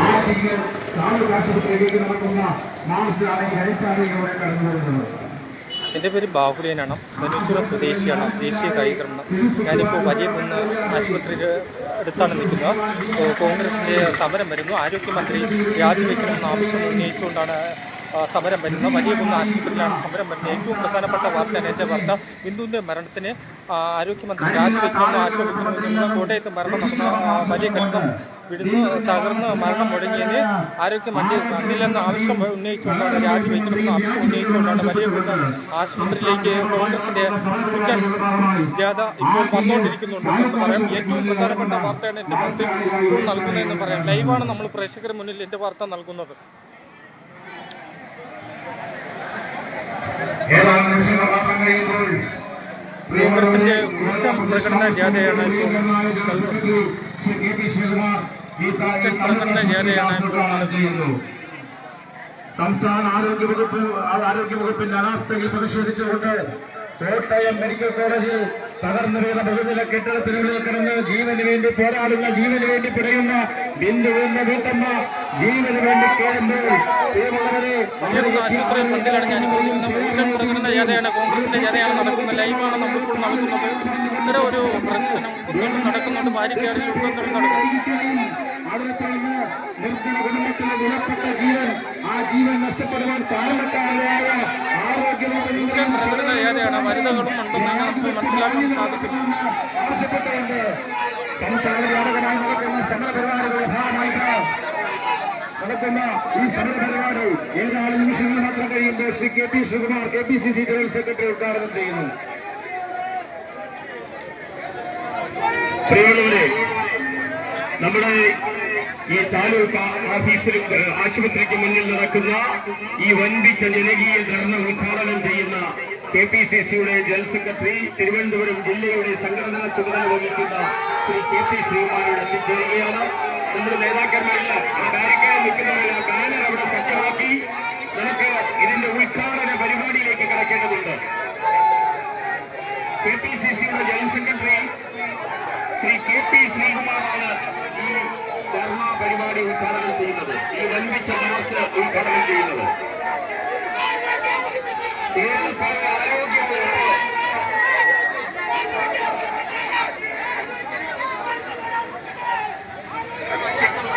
ആദ്യ താലൂക്ക് ആശുപത്രിയിലേക്ക് നടക്കുന്ന ഈ ഹരിപ്പാതയിലൂടെ കടന്നു വരുന്നത്. എന്റെ പേര് ബാഹുലേനാണ് ധനുശ്വര സ്വദേശിയാണ് ദേശീയ കായികരണം ഞാനിപ്പോൾ വലിയ കുന്ന് ആശുപത്രിയുടെ അടുത്താണ് നിൽക്കുന്നത്. കോൺഗ്രസിന്റെ സമരം വരുന്നു. ആരോഗ്യമന്ത്രി രാജിവെക്കണമെന്ന ആവശ്യം ഉന്നയിച്ചുകൊണ്ടാണ് സമരം വരുന്നത്. വലിയ കുന്ന് ആശുപത്രിയിലാണ് സമരം വരുന്നത്. ഏറ്റവും പ്രധാനപ്പെട്ട വാർത്തയാണ് എന്റെ വാർത്ത. ബിന്ദുവിന്റെ മരണത്തിന് ആ, ആരോഗ്യമന്ത്രി രാജിവെക്കണമെന്ന് ആശുപത്രി കോട്ടയത്ത് മരണം നടന്ന ആ, വലിയ കെട്ടിടം വിടുന്നു തകർന്ന് മരണം മുടങ്ങിയത് ആരോഗ്യ ആരോഗ്യമന്ത്രി വന്നില്ലെന്ന ആവശ്യം ഉന്നയിച്ചുകൊണ്ടാണ് രാജിവെക്കണമെന്ന് ആവശ്യം ഉന്നയിച്ചുകൊണ്ടാണ് വലിയ ആശുപത്രിയിലേക്ക് കോൺഗ്രസിന്റെ പുത്തൻ ജാഥ ഇപ്പോൾ വന്നുകൊണ്ടിരിക്കുന്നുണ്ട്. എന്ന് പറയാം ഏറ്റവും പ്രധാനപ്പെട്ട വാർത്തയാണ് എന്റെ വാർത്ത. നൽകുന്നതെന്ന് പറയാം. ലൈവാണ് നമ്മൾ പ്രേക്ഷകരുടെ മുന്നിൽ എന്റെ വാർത്ത നൽകുന്നത്. ഏതാനും നിമിഷങ്ങൾ മാത്രം കഴിയുമ്പോൾ കോൺഗ്രസിന്റെ കൂട്ടം പ്രകടന ജാഥയാണ് ഇപ്പോൾ ശ്രീ കെ പി ഈ ചെയ്യുന്നു സംസ്ഥാന ആരോഗ്യ വകുപ്പ് ആരോഗ്യ വകുപ്പിന്റെ അനാസ്ഥയിൽ പ്രതിഷേധിച്ചുകൊണ്ട് കോട്ടയം മെഡിക്കൽ കോളേജിൽ തകർന്നു വീണ ബഹുനില കെട്ടിടത്തിനുള്ളിൽ കിടന്ന് ജീവന് വേണ്ടി പോരാടുന്ന ജീവന് വേണ്ടി പിടയുന്ന ബിന്ദു എന്ന വീട്ടമ്മ ജീവന് വേണ്ടി കേറുമ്പോൾ കോൺഗ്രസിന്റെ ജാഥയാണ് നടക്കുന്നത്. ലൈവാണ് നമ്മളിപ്പോൾ നൽകുന്നത് ഇത്തരം ഒരു പ്രശ്നം ഒന്നും നടക്കുന്നുണ്ട്. ഭാര്യയ്ക്കാണ് ചുരുക്കം നടക്കുന്നത് അവിടുത്തെ നിർദ്ധന കുടുംബത്തിലെ വിലപ്പെട്ട ജീവൻ ആ ജീവൻ നഷ്ടപ്പെടുവാൻ കാരണക്കാരനായ ആരോഗ്യ കൂട്ടം പ്രകടന ജാഥയാണ് വനിതകളും ഉണ്ടെന്ന് നമുക്ക് മനസ്സിലാക്കാൻ സാധിക്കും. ആവശ്യപ്പെട്ടുകൊണ്ട് സംസ്ഥാന വ്യാപകമായി നടക്കുന്ന സമര പരിപാടികളുടെ ഭാഗമായിട്ട് നടക്കുന്ന ഈ സമര പരിപാടി ഏതാനും നിമിഷങ്ങൾ മാത്രം കഴിയുമ്പോൾ Shri K P Sreekumar K P C C general secretary ഉദ്ഘാടനം ചെയ്യുന്നു. പ്രിയമുള്ളവരെ നമ്മുടെ ഈ താലൂക്ക് ഓഫീസിലും ആശുപത്രിക്ക് മുന്നിൽ നടക്കുന്ന ഈ വൻപിച്ച ജനകീയ ധർണ ഉദ്ഘാടനം ചെയ്യുന്ന കെ പി സി സിയുടെ ജനറൽ സെക്രട്ടറി തിരുവനന്തപുരം ജില്ലയുടെ സംഘടനാ ചുമതല വഹിക്കുന്ന ശ്രീ കെ പി ശ്രീകുമാരോട് എത്തിച്ചേരുകയാണ്. നമ്മുടെ നേതാക്കന്മാരെല്ലാം ആ ബാരിക്കേഡ് നിൽക്കുന്നവരെല്ലാം ബാനർ അവിടെ സജ്ജമാക്കി നമുക്ക് ഇതിന്റെ ഉദ്ഘാടന പരിപാടിയിലേക്ക് കടക്കേണ്ടതുണ്ട് കെ പി സി സിയുടെ general secretary Shri K P ശ്രീകുമാറാണ് ഈ ധർണ പരിപാടി ഉദ്ഘാടനം ചെയ്യുന്നത് ഈ വൻപിച്ച മാർച്ച് ഉദ്ഘാടനം ചെയ്യുന്നത് കേരളത്തിലെ ആരോഗ്യ വകുപ്പ്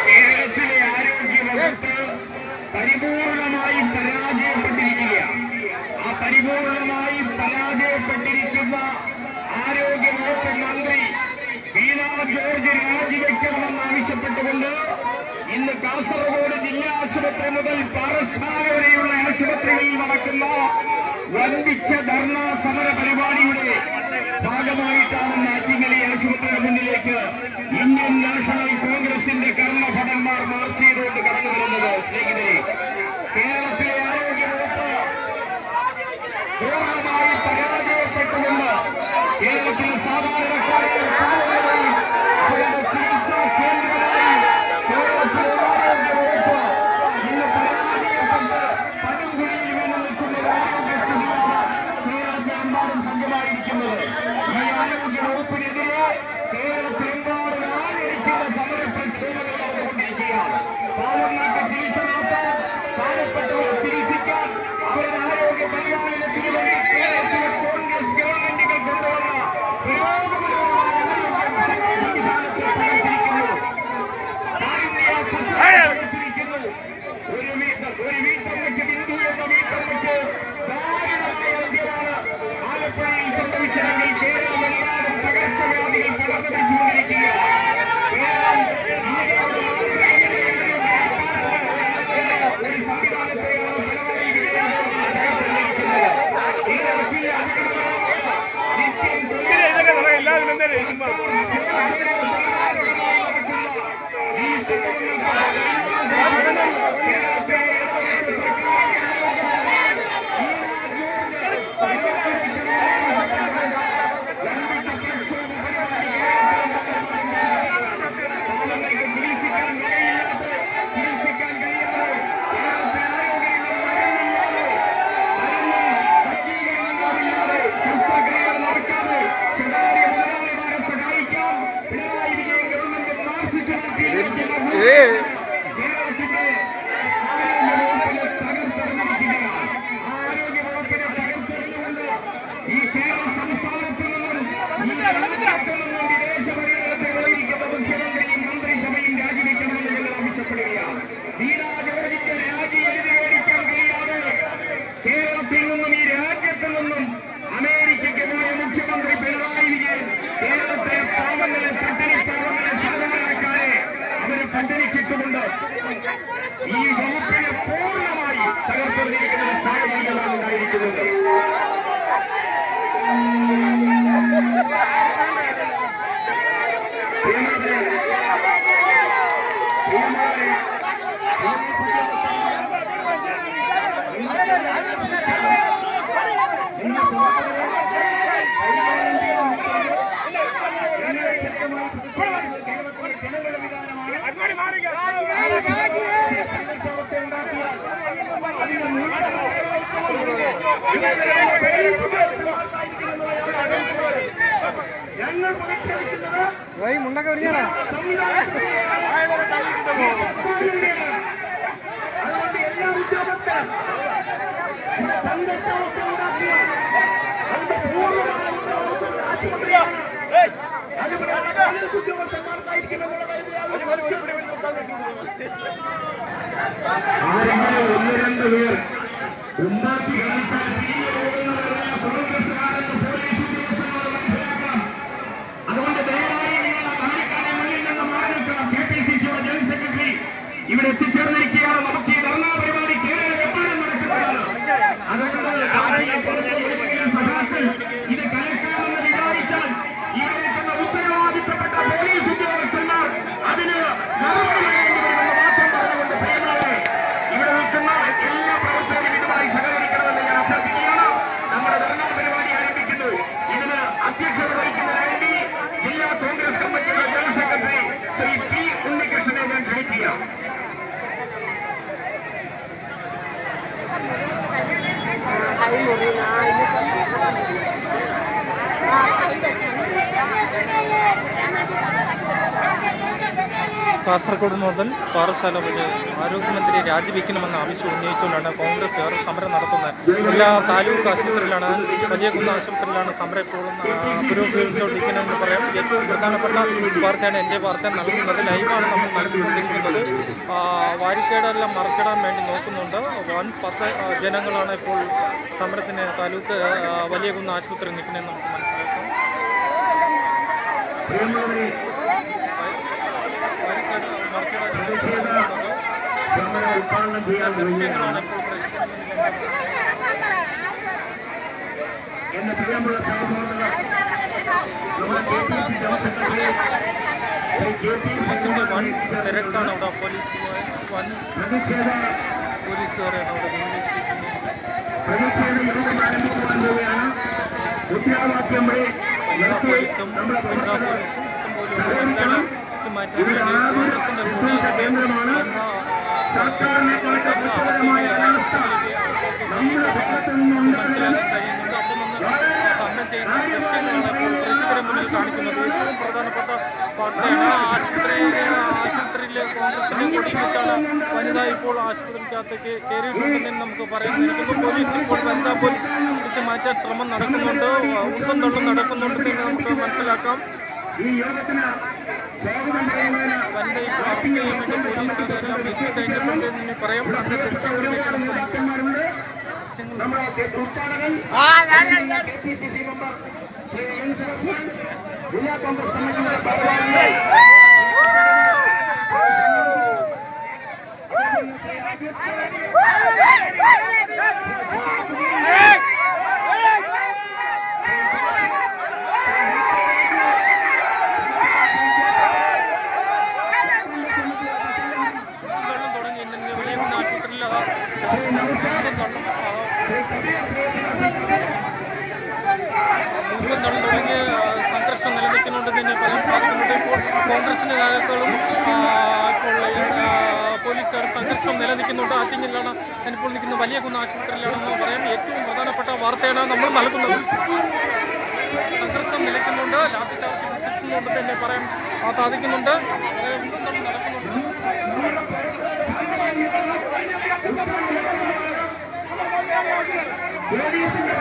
കേരളത്തിലെ ആരോഗ്യ വകുപ്പ് പരിപൂർണമായി പരാജയപ്പെട്ടിരിക്കുകയാണ് ആ പരിപൂർണമായി പരാജയപ്പെട്ടിരിക്കുന്ന ആരോഗ്യ വകുപ്പ് മന്ത്രി വീണ ജോർജ് രാജിവെക്കണമെന്ന് ആവശ്യപ്പെട്ടുകൊണ്ട് ഇന്ന് കാസർഗോഡ് ജില്ലാ ആശുപത്രി മുതൽ പാറശാല വരെയുള്ള ആശുപത്രികളിൽ നടക്കുന്ന വൻപിച്ച ധർണ സമര പരിപാടിയുടെ ഭാഗമായിട്ടാണ് നാറ്റിങ്ങലി ആശുപത്രിയുടെ മുന്നിലേക്ക് ഇന്ത്യൻ നാഷണൽ കോൺഗ്രസിന്റെ കർമ്മഭടന്മാർ മാർച്ച് ചെയ്തുകൊണ്ട് കടന്നു വരുന്നത് സ്നേഹിതരെ തീർത്തുകൊണ്ട് ഈ വകുപ്പിനെ പൂർണമായി തകർപ്പെറിഞ്ഞിരിക്കുന്ന ഒരു സാഹചര്യമാണ് ഉണ്ടായിരിക്കുന്നത്. അതിന്റെ മുഴുവൻ ഉത്തരവാദിത്വവും ഇവരുടെ ആരെങ്കിലും ഒന്ന് രണ്ട് പേർ ഉണ്ടാക്കി കാണിക്കാൻ അതുകൊണ്ട് ദയവായി നിങ്ങൾ കാണിക്കാതെ മുന്നിൽ നിന്ന് മാറി നിൽക്കണം കെ പി സി സിയുടെ ജനറൽ സെക്രട്ടറി ഇവിടെ എത്തിച്ചേർന്നിരിക്കുകയാണ്. നമുക്ക് ഈ ധർണാ പരിപാടി കേരളം എപ്പോഴും നടക്കുന്നതാണ് അതുകൊണ്ട് 努力啊！കാസർഗോഡ് മുതൽ പാറശാല വരെ ആരോഗ്യമന്ത്രി രാജിവെക്കണമെന്ന ആവശ്യം ഉന്നയിച്ചുകൊണ്ടാണ് കോൺഗ്രസ് ഏറെ സമരം നടത്തുന്നത്. എല്ലാ താലൂക്ക് ആശുപത്രിയിലാണ് വലിയ കുന്ന ആശുപത്രിയിലാണ് സമരം ഇപ്പോഴും ആ, പുരോഗമിച്ചുകൊണ്ടിരിക്കുന്നതെന്ന് പറയാം. ഏറ്റവും പ്രധാനപ്പെട്ട വാർത്തയാണ്. എന്റെ വാർത്ത നൽകുന്നത് ലൈവാണ് നമ്മൾ നൽകിക്കൊണ്ടിരിക്കുന്നത്. വാരിക്കേടെല്ലാം മറച്ചിടാൻ വേണ്ടി നോക്കുന്നുണ്ട്. വൻ പത്ത് ജനങ്ങളാണ് ഇപ്പോൾ സമരത്തിന് താലൂക്ക് വലിയ കുന്ന ആശുപത്രി നിൽക്കുന്നതെന്ന് നമുക്ക് മനസ്സിലാക്കാം പ്രിയമുള്ളവരെ വാരിക്കേഡ് മറച്ചിടാൻ പ്രതിഷേധ സമരം ഉദ്ഘാടനം ചെയ്യാൻ പോവുകയാണ് എന്റെ പ്രിയമുള്ള സഹോദരങ്ങൾ നമ്മുടെ K P C general secretary Shri K P പോലീസിന്റെ വൻ സി തിരക്കാണ് അവിടെ പോലീസ് വൻ പ്രതിഷേധ പോലീസുകാരാണ് അവിടെ നിയമിച്ചിരിക്കുന്നത് പ്രതിഷേധ യോഗം ആരംഭിക്കുവാൻ പോവുകയാണ് മുദ്രാവാക്യം വഴി നിർത്തി പോലീസും നമ്മുടെ വനിതാ പ്രവർത്തകർ പോലീസും ഇഷ്ടംപോലെ സഹകരിക്കണം ഇത് മാറ്റാൻ ഇവിടെ വേണ്ടി ആതുര പോലീസിന്റെ ശുശ്രൂഷ കൂടെ കേന്ദ്രമാണ് സർക്കാരിനെ കുറിച്ച കുറ്റകരമായ അനാസ്ഥ നമ്മുടെ ഭാഗത്തു നിന്നുണ്ടാകരുത്. കാണിക്കുന്നത് ഏറ്റവും പ്രധാനപ്പെട്ട വാർത്തയാണ് ആശുപത്രിയിലെ ആശുപത്രിയിലെ കോൺഗ്രസിന്റെ കൊടി വെച്ചാണ് വനിത ഇപ്പോൾ ആശുപത്രിക്കകത്തേക്ക് കയറിയിട്ടുണ്ടെന്ന് നമുക്ക് പറയാൻ സാധിക്കുന്നു പോലീസ് ഇപ്പോൾ വനിതാ പോലീസ് പിടിച്ച് മാറ്റാൻ ശ്രമം നടക്കുന്നുണ്ട് ഉന്നം തള്ളും നടക്കുന്നുണ്ടെന്ന് നമുക്ക് മനസ്സിലാക്കാം ഈ യോഗത്തിന് സ്വാഗതം പറയുന്നതിന് അറസ്റ്റ് ചെയ്യാൻ വേണ്ടി പോലീസുകാരെല്ലാം എത്തിക്കഴിഞ്ഞിട്ടുണ്ടെന്ന് പറയാം ഒരുപാട് നേതാക്കന്മാരുണ്ട്. നമ്മുടെ ഉദ്ഘാടകൻ K P C C member Shri N Surakshan ജില്ലാ കോൺഗ്രസ് കമ്മിറ്റിയുടെ ഭാരവാഹികൾ ശ്രീ രാജ്യത്ത് വെള്ളം തുടങ്ങി ഇന്നലെ വലിയ ആശുപത്രിയിൽ ആ ശ്രീ നൗഷാദ് തള്ളും ആ, ശ്രീ കബീർ പ്രിയപ്പെട്ട മുഴുവൻ തള്ളും തുടങ്ങി ആ, സംഘർഷം നിലനിൽക്കുന്നുണ്ടെന്ന് തന്നെ പറയാൻ സാധിക്കുന്നുണ്ട് ഇപ്പോൾ കോൺഗ്രസിന്റെ നേതാക്കളും ഇപ്പോൾ പോലീസുകാർ സംഘർഷം നിലനിൽക്കുന്നുണ്ട്. ആറ്റിങ്ങിലാണ് ഞാനിപ്പോൾ നിൽക്കുന്ന വലിയ കുന്ന ആശുപത്രിയിലാണെന്ന് പറയാം. ഏറ്റവും പ്രധാനപ്പെട്ട വാർത്തയാണ് നമ്മൾ നൽകുന്നത്. സംഘർഷം നിലയ്ക്കുന്നുണ്ട്. ലാത്തി ചാർജ് നടക്കുന്നുണ്ട് തന്നെ പറയാൻ സാധിക്കുന്നുണ്ട്. നടക്കുന്നുണ്ട് പോലീസിന്റെ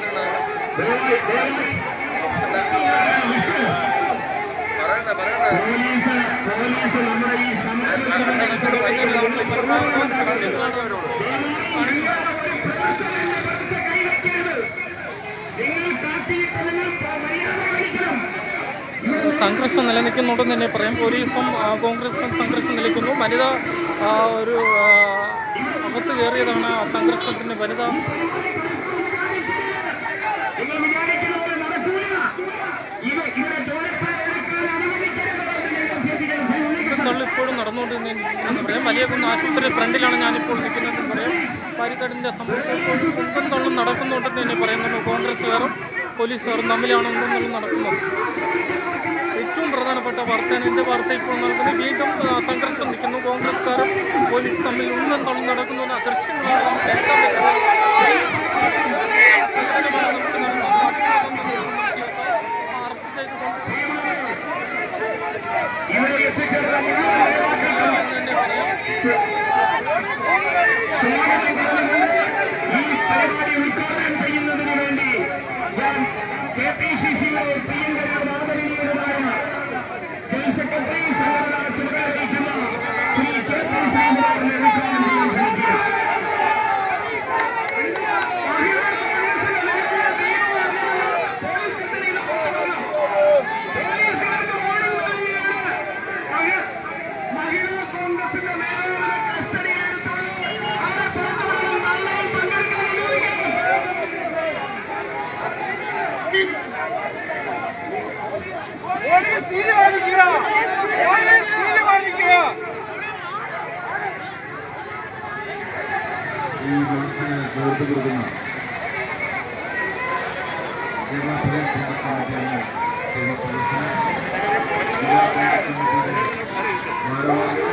ദയവായി ദയവായി പോലീസ് പോലീസ് നമ്മുടെ ഈ സംഘർഷം നിലനിൽക്കുന്നുണ്ടെന്ന് തന്നെ പറയാം. പോലീസും കോൺഗ്രസും സംഘർഷം നിലനിൽക്കുന്നു. വനിത ഒരു അകത്ത് കയറിയതാണ് സംഘർഷത്തിന് വനിത ഇപ്പോഴും നടന്നുകൊണ്ടിരുന്ന പറയാം വലിയ കുന്ന് ആശുപത്രി ഫ്രണ്ടിലാണ് ഞാനിപ്പോൾ നിൽക്കുന്നതെന്ന് പറയാം. പാരിക്കാടിന്റെ സംഭവം തള്ളും നടക്കുന്നുണ്ടെന്ന് തന്നെ പറയുന്നുണ്ട് കോൺഗ്രസ്സുകാരും പോലീസുകാരും തമ്മിലാണ് ഒന്നും നടക്കുന്നത് ഏറ്റവും പ്രധാനപ്പെട്ട വാർത്തയാണ് എന്റെ വാർത്ത ഇപ്പോൾ നടക്കുന്നത് വീണ്ടും സംഘർഷം നിൽക്കുന്നു. കോൺഗ്രസ്സുകാരും പോലീസ് തമ്മിൽ ഉന്നം തള്ളും നടക്കുന്നു അദൃശ്യങ്ങളാണ് നമുക്ക് കേൾക്കാൻ ഇവരെ എത്തിച്ചേർന്ന മുഴുവൻ നേതാക്കൾക്കും സ്വാഗതം പറഞ്ഞുകൊണ്ട് ഈ പരിപാടി ഉദ്ഘാടനം ചെയ്യുന്നതിന് പോലീസ് തീരുമാനിക്കുക. പോലീസ് തീരുമാനിക്കുക. ഈ മാർച്ചിന് നേതൃത്വം കൊടുക്കുന്ന കേരള പ്രദേശ് കോൺഗ്രസ് കമ്മിറ്റിയാണ് ശ്രീ സദസ്സൻ ജില്ലാ കോൺഗ്രസ് കമ്മിറ്റിയുടെ ഭാരവാഹി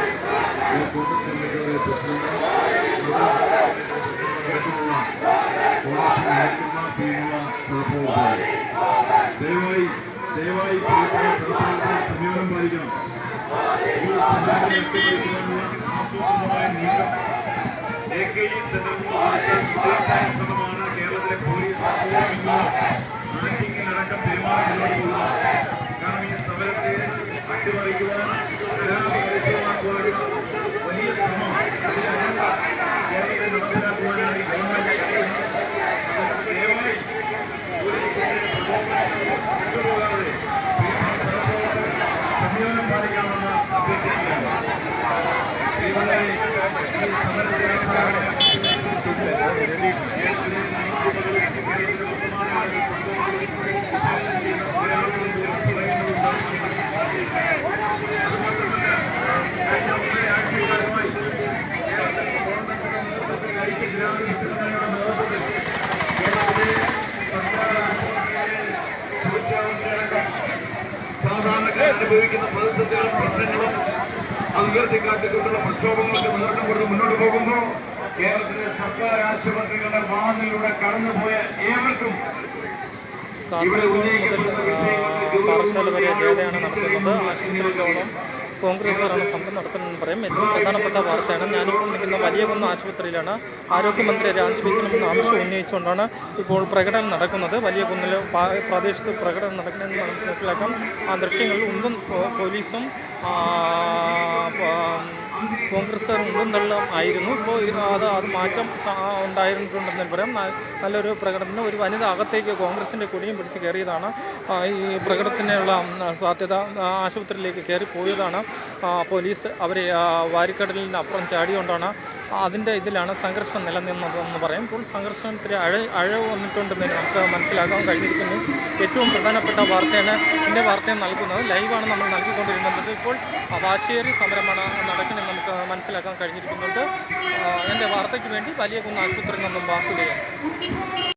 ഈ കോൺഗ്രസ് കമ്മിറ്റിയുടെ പ്രസിഡന്റ് അടക്കമുള്ള കോൺഗ്രസ് നയിക്കുന്ന ടീമുള്ള സഹപ്രവർത്തകർ. ദയവായി ദയവായി സമീപനം പാലിക്കണം. ആസൂത്രിതമായ നീക്കം എ കെ ജി സെന്ററിൽ ശ്രമമാണ് കേരളത്തിലെ പോലീസ് അപൂർവ ആറ്റിങ്ങിലടക്കം പെരുമാറുന്നതിനുള്ള കാരണം ഈ സമരത്തെ അട്ടിമറിക്കുവാൻ കലാപരിശീലമാക്കുവാനുള്ള വലിയ ശ്രമം അനുഭവിക്കുന്ന പ്രതിസന്ധികളും പ്രശ്നങ്ങളും അത് ഉയർത്തിക്കാട്ടിക്കൊണ്ടുള്ള പ്രക്ഷോഭങ്ങളൊക്കെ മുന്നോട്ട് കൊണ്ട് മുന്നോട്ട് പോകുന്നു. കേരളത്തിലെ സർക്കാർ ആശുപത്രികളുടെ വാതിലൂടെ കടന്നുപോയ ഏവർക്കും ഇവിടെ ഉന്നയിക്കപ്പെടുന്ന വിഷയങ്ങളുടെ ഗൗരവം വരെ ജാഥയാണ് കോൺഗ്രസ്സുകാരാണ് സമരം നടത്തുന്നതെന്ന് പറയും. ഏറ്റവും പ്രധാനപ്പെട്ട വാർത്തയാണ്. ഞാനിപ്പോൾ നിൽക്കുന്ന വലിയ കുന്ന് ആശുപത്രിയിലാണ് ആരോഗ്യമന്ത്രി രാജിവെക്കണമെന്ന് ആവശ്യം ഉന്നയിച്ചുകൊണ്ടാണ് ഇപ്പോൾ പ്രകടനം നടക്കുന്നത്. വലിയ കുന്നിൽ പ്രദേശത്ത് പ്രകടനം നടക്കണമെന്ന് നമുക്ക് മനസ്സിലാക്കാം. ആ ദൃശ്യങ്ങളിൽ ഉന്തും പോലീസും പ- കോൺഗ്രസ്സുകാർ ആയിരുന്നു. ഇപ്പോൾ അത് അത് മാറ്റം ഉണ്ടായിരുന്നിട്ടുണ്ടെന്ന് പറയാം. നല്ലൊരു പ്രകടനം ഒരു വനിത അകത്തേക്ക് കോൺഗ്രസിന്റെ കൊടിയും പിടിച്ച് കയറിയതാണ്. ഈ പ്രകടനത്തിനുള്ള സാധ്യത ആശുപത്രിയിലേക്ക് കയറി പോയതാണ്. പോലീസ് അവരെ വാരിക്കടലിന് അപ്പുറം ചാടിയുകൊണ്ടാണ് അതിന്റെ ഇതിലാണ് സംഘർഷം നിലനിന്നതെന്ന് പറയും. ഇപ്പോൾ സംഘർഷത്തിന് അഴ അഴവ് വന്നിട്ടുണ്ടെന്ന് നമുക്ക് മനസ്സിലാക്കാൻ കഴിഞ്ഞിരിക്കുന്നു. ഏറ്റവും പ്രധാനപ്പെട്ട വാർത്തയാണ് എന്റെ വാർത്തയും നൽകുന്നത്. ലൈവാണ് നമ്മൾ നൽകിക്കൊണ്ടിരുന്നത്. ഇപ്പോൾ വാശിയേറി സമരമാണ് നടക്കുന്നത്. മനസ്സിലാക്കാൻ കഴിഞ്ഞിരിക്കുന്നുണ്ട്. എന്റെ വാർത്തയ്ക്ക് വേണ്ടി വലിയ കുന്ന് ആശുപത്രിയിൽ നിന്നും വാക്കുലയാണ്